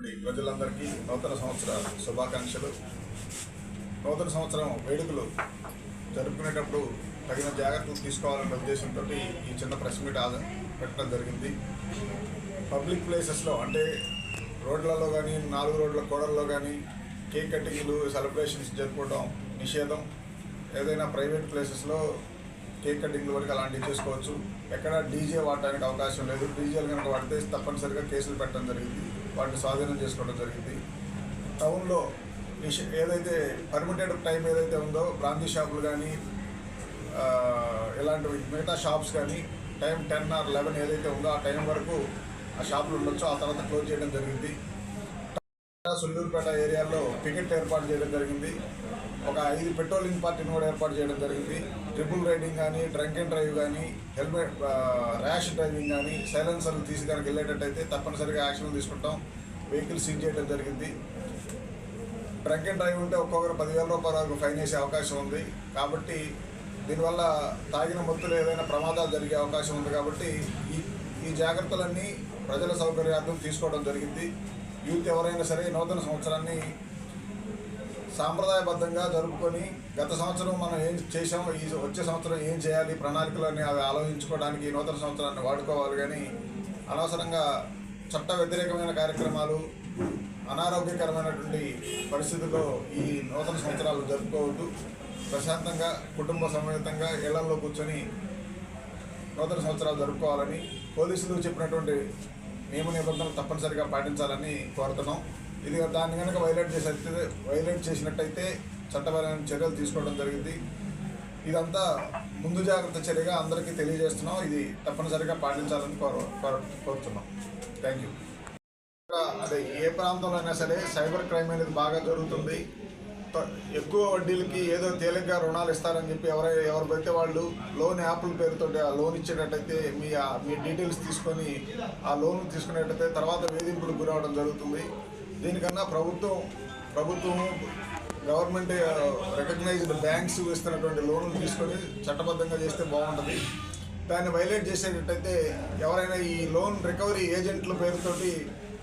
ప్రజలందరికీ నూతన సంవత్సర శుభాకాంక్షలు. నూతన సంవత్సరం వేడుకలు జరుపుకునేటప్పుడు తగిన జాగ్రత్తలు తీసుకోవాలనే ఉద్దేశంతో ఈ చిన్న ప్రెస్ మీట్ పెట్టడం జరిగింది. పబ్లిక్ ప్లేసెస్లో అంటే రోడ్లలో కానీ నాలుగు రోడ్ల కోడల్లో కానీ కేక్ కటింగ్లు సెలబ్రేషన్స్ జరుపుకోవడం నిషేధం. ఏదైనా ప్రైవేట్ ప్లేసెస్లో కేక్ కటింగ్లు వరకు అలాంటివి చేసుకోవచ్చు. ఎక్కడ డీజే వాడడానికి అవకాశం లేదు. డీజేలు కనుక వాడితే తప్పనిసరిగా కేసులు పెట్టడం జరిగింది. వాటిని స్వాధీనం చేసుకోవడం జరిగింది. టౌన్లో ఏదైతే పర్మిటెడ్ టైం ఏదైతే ఉందో బ్రాందీ షాపులు కానీ ఇలాంటివి మిగతా షాప్స్ కానీ టైం టెన్ ఆర్ లెవెన్ ఏదైతే ఉందో ఆ టైం వరకు ఆ షాపులు ఉండొచ్చు. ఆ తర్వాత క్లోజ్ చేయడం జరిగింది. సుల్లూరుపేట ఏరియాలో పికెట్ ఏర్పాటు చేయడం జరిగింది. ఒక ఐదు పెట్రోలింగ్ పార్టీని కూడా ఏర్పాటు చేయడం జరిగింది. ట్రిపుల్ రైడింగ్ కానీ డ్రంక్ అండ్ డ్రైవ్ కానీ హెల్మెట్ ర్యాష్ డ్రైవింగ్ కానీ సైలెన్సర్లు తీసి కనుక వెళ్ళేటట్టయితే తప్పనిసరిగా యాక్షన్ తీసుకుంటాం. వెహికల్ సీజ్ చేయడం జరిగింది. డ్రంక్ అండ్ డ్రైవ్ ఉంటే ఒక్కొక్కరు పదివేల రూపాయల వరకు ఫైన్ వేసే అవకాశం ఉంది. కాబట్టి దీనివల్ల తాగిన మత్తులు ఏదైనా ప్రమాదాలు జరిగే అవకాశం ఉంది కాబట్టి ఈ ఈ జాగ్రత్తలన్నీ ప్రజల సౌకర్యార్థం తీసుకోవడం జరిగింది. యూత్ ఎవరైనా సరే నూతన సంవత్సరాన్ని సాంప్రదాయబద్ధంగా జరుపుకొని గత సంవత్సరం మనం ఏం చేసామో ఈ వచ్చే సంవత్సరం ఏం చేయాలి ప్రణాళికలని అవి ఆలోచించుకోవడానికి నూతన సంవత్సరాన్ని వాడుకోవాలి కానీ అనవసరంగా చట్ట వ్యతిరేకమైన కార్యక్రమాలు అనారోగ్యకరమైనటువంటి పరిస్థితుల్లో ఈ నూతన సంవత్సరాలు జరుపుకోవద్దు. ప్రశాంతంగా కుటుంబ సమేతంగా ఇళ్ళలో కూర్చొని నూతన సంవత్సరాలు జరుపుకోవాలని పోలీసులు చెప్పినటువంటి నియమ నిబంధనలు తప్పనిసరిగా పాటించాలని కోరుతున్నాం. ఇది దాన్ని కనుక వైలేట్ చేసినట్లయితే వైలేట్ చేసినట్టయితే చట్టపరమైన చర్యలు తీసుకోవడం జరిగింది. ఇదంతా ముందు జాగ్రత్త చర్యగా అందరికీ తెలియజేస్తున్నాం. ఇది తప్పనిసరిగా పాటించాలని కోరు కోరు- కోరుతున్నాం. థ్యాంక్ యూ అదే ఏ ప్రాంతంలో అయినా సరే సైబర్ క్రైమ్ అనేది బాగా జరుగుతుంది. ఎక్కువ వడ్డీలకి ఏదో తేలిగ్గా రుణాలు ఇస్తారని చెప్పి ఎవరై ఎవరు పెడితే వాళ్ళు లోన్ యాప్ల పేరుతో ఆ లోన్ ఇచ్చేటట్టయితే మీ మీ డీటెయిల్స్ తీసుకొని ఆ లోన్ తీసుకునేటట్టయితే తర్వాత వేధింపులకు గురవడం జరుగుతుంది. దీనికన్నా ప్రభుత్వం ప్రభుత్వం గవర్నమెంట్ రికగ్నైజ్డ్ బ్యాంక్స్ ఇస్తున్నటువంటి లోన్లు తీసుకొని చట్టబద్ధంగా చేస్తే బాగుంటుంది. దాన్ని వైలేట్ చేసేటట్టయితే ఎవరైనా ఈ లోన్ రికవరీ ఏజెంట్ల పేరుతోటి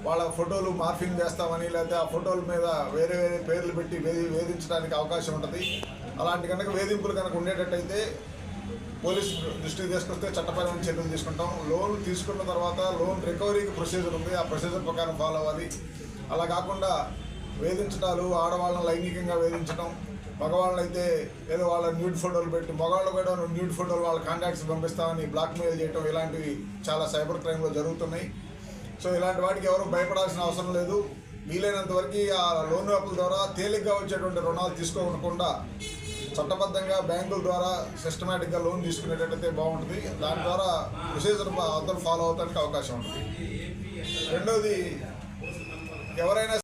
వాళ్ళ ఫోటోలు మార్ఫింగ్ చేస్తామని లేకపోతే ఆ ఫోటోల మీద వేరే వేరే పేర్లు పెట్టి వేధి వేధించడానికి అవకాశం ఉంటుంది. అలాంటి కనుక వేధింపులు కనుక ఉండేటట్టయితే పోలీస్ దృష్టికి తీసుకొస్తే చట్టపరమైన చర్యలు తీసుకుంటాం. లోన్ తీసుకున్న తర్వాత లోన్ రికవరీకి ప్రొసీజర్ ఉంది. ఆ ప్రొసీజర్ ప్రకారం ఫాలో అవ్వాలి. అలా కాకుండా వేధించడాలు ఆడవాళ్ళని లైంగికంగా వేధించడం మగవాళ్ళని అయితే ఏదో వాళ్ళ న్యూడ్ ఫోటోలు పెట్టి మగవాళ్ళు కూడా న్యూడ్ ఫోటోలు వాళ్ళ కాంటాక్ట్స్ పంపిస్తామని బ్లాక్మెయిల్ చేయడం ఇలాంటివి చాలా సైబర్ క్రైమ్లో జరుగుతున్నాయి. సో ఇలాంటి వాటికి ఎవరు భయపడాల్సిన అవసరం లేదు. వీలైనంత వరకు ఆ లోన్ యాప్ల ద్వారా తేలిగ్గా వచ్చేటువంటి రుణాలు తీసుకోకుండా చట్టబద్ధంగా బ్యాంకుల ద్వారా సిస్టమేటిక్గా లోన్ తీసుకునేటట్లయితే బాగుంటుంది. దాని ద్వారా ప్రొసీజర్ అందరూ ఫాలో అవడానికి అవకాశం ఉంటుంది. రెండవది ఎవరైనా